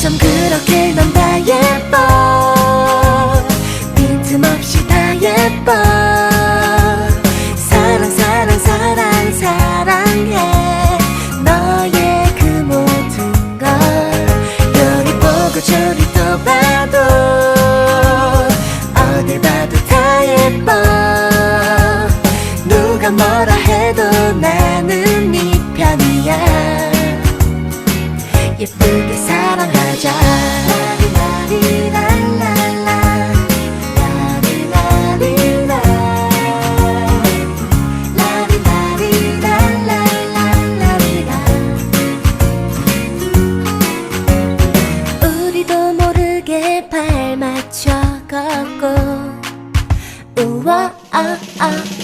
어쩜 그렇게 넌 다 예뻐. 빈틈없이 다 예뻐. 사랑 사랑 사랑 사랑해. 너의 그 모든 걸 요리 보고 저리 또 봐도 어딜 봐도 다 예뻐. 누가 뭐라 해도 나는 예쁘게 사랑하자 우리도 모르게 발 맞춰 걷고 우와 아, 아. 아.